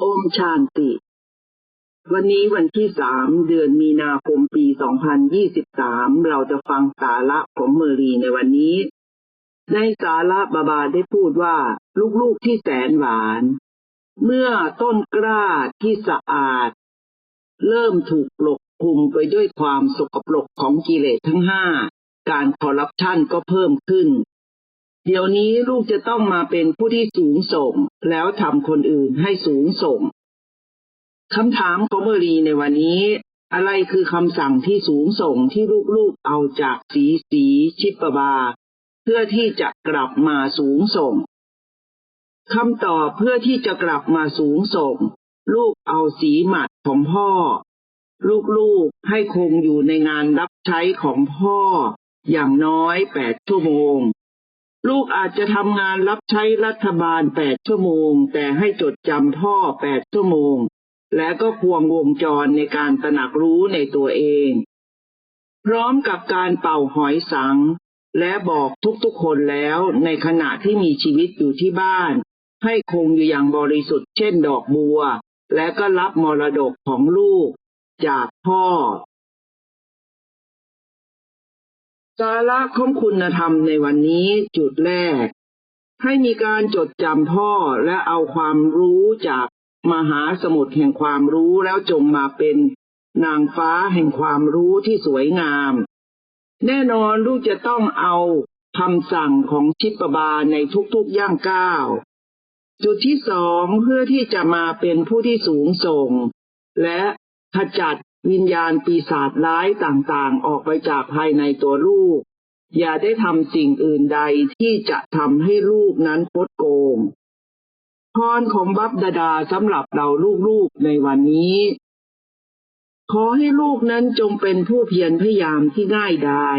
โอมชานติ วันนี้วันที่สามเดือนมีนาคมปี 2023 เราจะฟังสาระของเมอรีในวันนี้ ในสาระบาบาได้พูดว่า ลูกๆที่แสนหวาน เมื่อต้นกล้าที่สะอาด เริ่มถูกปกคลุมไปด้วยความสกปรกของกิเลสทั้งห้า การคอร์รัปชันก็เพิ่มขึ้น เดี๋ยวนี้ลูกจะต้องมาเป็นผู้ที่สูงส่ง แล้วทำคนอื่นให้สูงส่งคำถามของเมอรีในวันนี้ อะไรคือคำสั่งที่สูงส่งที่ลูกๆเอาจากสีสีชิปบา เพื่อที่จะกลับมาสูงส่งคำตอบเพื่อที่จะกลับมาสูงส่ง ลูกเอาสีหมัดของพ่อ ลูกๆให้คงอยู่ในงานรับใช้ของพ่อ อย่างน้อยแปดชั่วโมง ลูกอาจจะทำงานรับใช้รัฐบาลแปดชั่วโมง แต่ให้จดจำพ่อแปดชั่วโมง และก็ควงวงจรในการตระหนักรู้ในตัวเอง พร้อมกับการเป่าหอยสัง และบอกทุกๆคนแล้วในขณะที่มีชีวิตอยู่ที่บ้าน ให้คงอยู่อย่างบริสุทธิ์เช่นดอกบัว และก็รับมรดกของลูก จากพ่อ สาระของคุณธรรมในวันนี้จุดแรก ให้มีการจดจำพ่อและเอาความรู้จากมหาสมุทรแห่งความรู้แล้วจงมาเป็นนางฟ้าแห่งความรู้ที่สวยงาม แน่นอนลูกจะต้องเอาคำสั่งของชิปบาในทุกๆย่างก้าว จุดที่สองเพื่อที่จะมาเป็นผู้ที่สูงส่ง และขจัด วิญญาณปีศาจร้ายต่างๆ ออกไปจากภายในตัวลูก อย่าได้ทำสิ่งอื่นใดที่จะทำให้ลูกนั้นพดโกงพรของบัพดาดาสำหรับเราลูกๆในวันนี้ ขอให้ลูกนั้นจงเป็นผู้เพียรพยายามที่ง่ายดาย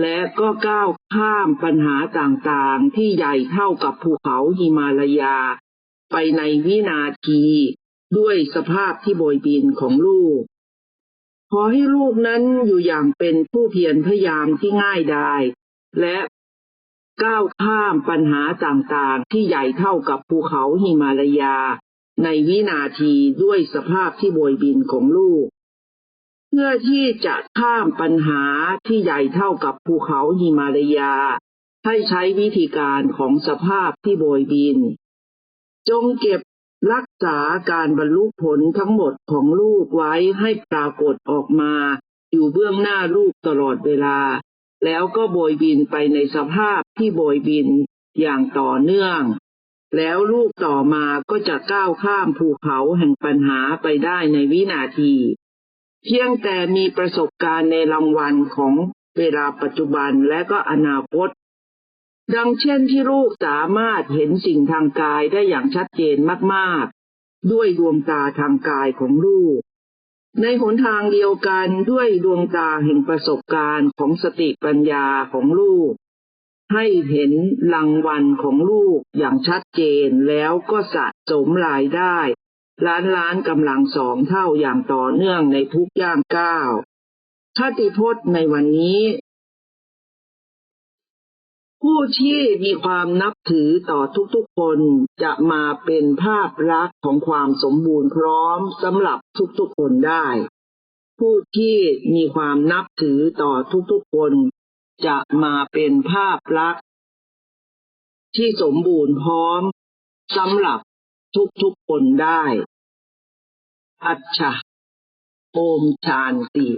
และก็ก้าวข้ามปัญหาต่างๆ ที่ใหญ่เท่ากับภูเขาหิมาลายา ไปในวินาที ด้วยสภาพที่โบยบินของลูก อให้ลูกนั้นอยู่อย่างเป็นผู้เพียรพยายามที่ง่ายดาย และก้าวข้ามปัญหาต่างๆ ที่ใหญ่เท่ากับภูเขาหิมาลายา ในวินาทีด้วยสภาพที่โบยบินของลูก เพื่อที่จะข้ามปัญหาที่ใหญ่เท่ากับภูเขาหิมาลายา ให้ใช้วิธีการของสภาพที่โบยบิน จงเก็บ รักษาการบรรลุผลทั้งหมดของลูกไว้ให้ปรากฏออกมา อยู่เบื้องหน้าลูกตลอดเวลา แล้วก็โบยบินไปในสภาพที่โบยบินอย่างต่อเนื่อง แล้วลูกต่อมาก็จะก้าวข้ามภูเขาแห่งปัญหาไปได้ในวินาที เพียงแต่มีประสบการณ์ในรางวัลของเวลาปัจจุบันและก็อนาคต ดังเช่นที่ลูกสามารถเห็นสิ่งทางกายได้อย่างชัดเจนมากๆ ด้วยดวงตาทางกายของลูก ในหนทางเดียวกันด้วยดวงตาแห่งประสบการณ์ของสติปัญญาของลูก ให้เห็นรางวัลของลูกอย่างชัดเจนแล้วก็สะสมรายได้ ล้านล้านกำลังสองเท่าอย่างต่อเนื่องในทุกย่างก้าวคติพจน์ในวันนี้ ผู้ที่มีความนับถือต่อทุกๆคนจะมาเป็นภาพลักษณ์ของความสมบูรณ์พร้อมสำหรับทุกๆคนได้ ผู้ที่มีความนับถือต่อทุกๆคนจะมาเป็นภาพลักษณ์ที่สมบูรณ์พร้อมสำหรับทุกๆคนได้ อัจฉะโอมชานติ